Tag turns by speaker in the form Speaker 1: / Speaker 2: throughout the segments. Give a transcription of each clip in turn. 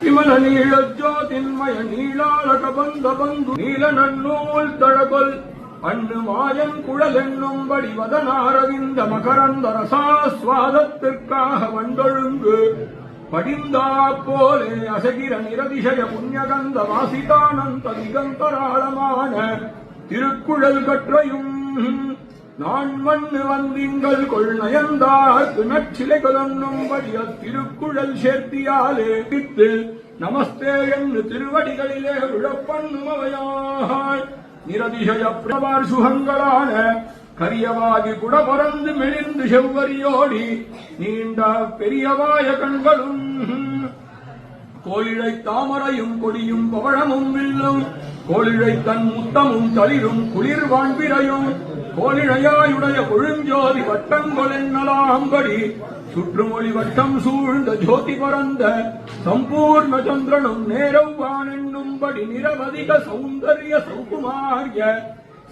Speaker 1: விமல நீளஜோதின்மய நீளாளக பந்த பந்து நீல நன்னூல் தழகொல் அண்ணு மாயன் குழல் என்னும் வடிவதனாரவிந்த மகரந்த ரசாஸ்வாதத்திற்காக வந்தொழுங்கு. படிந்தா போலே அசகிர நிரதிசய புண்ணியகந்த வாசிதானந்த திகந்தராளமான திருக்குழல் கற்றையும் நான் மண்ணு வந்திங்கள் கொள் நயந்தார்க்கு நச்சிலைகள் என்னும்படி அத்திருக்குழல் சேர்த்தியாலே பித்து நமஸ்தே என்று திருவடிகளிலே விழப்பண்ணும் நிரதிசய பிரபார் சுகங்களான கரியவாகி குடபறந்து மெலிந்து செவ்வரியோடி நீண்ட பெரியவாய கண்களும். கோயிலை தாமரையும் கொடியும் பவழமும் வில்லும். கோழிழை தன் முத்தமும் தளிரும் குளிர் வாழ்விரையும் கோழிழையாயுடைய கொழுஞ்சோதி வட்டங்கொலென்னலாம்படி சுற்றுமொழி வட்டம் சூழ்ந்த ஜோதி பரந்த சம்பூர்ண சந்திரனும் நேரவ்வான் என்னும்படி நிரவதிக சௌந்தரிய சௌகுமாரிய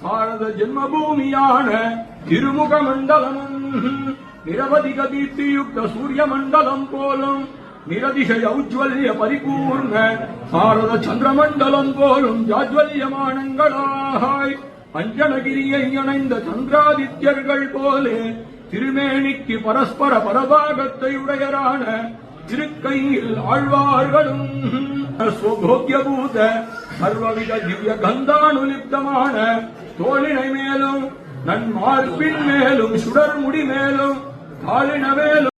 Speaker 1: பாரத ஜென்மபூமியான திருமுக மண்டலமும் நிரவதிக தீர்த்தியுக்த சூரிய மண்டலம் போலும் நிரதிசய உஜ்வல்ய பரிபூர்ண பாரத சந்திரமண்டலம் போலும் ஜாஜ்வல்யமானங்களாய் அஞ்சனகிரியை இணைந்த சந்திராதித்யர்கள் போலே திருமேனிக்கு பரஸ்பர பரபாகத்தை உடையரான திருக்கையில் ஆழ்வார்களும் ஸ்வபோக்கியபூத சர்வவித திவ்ய கந்தானுலிப்தமான தோளினை மேலும் நன்மார்பின் மேலும் சுடர் முடி மேலும் காலின மேலும்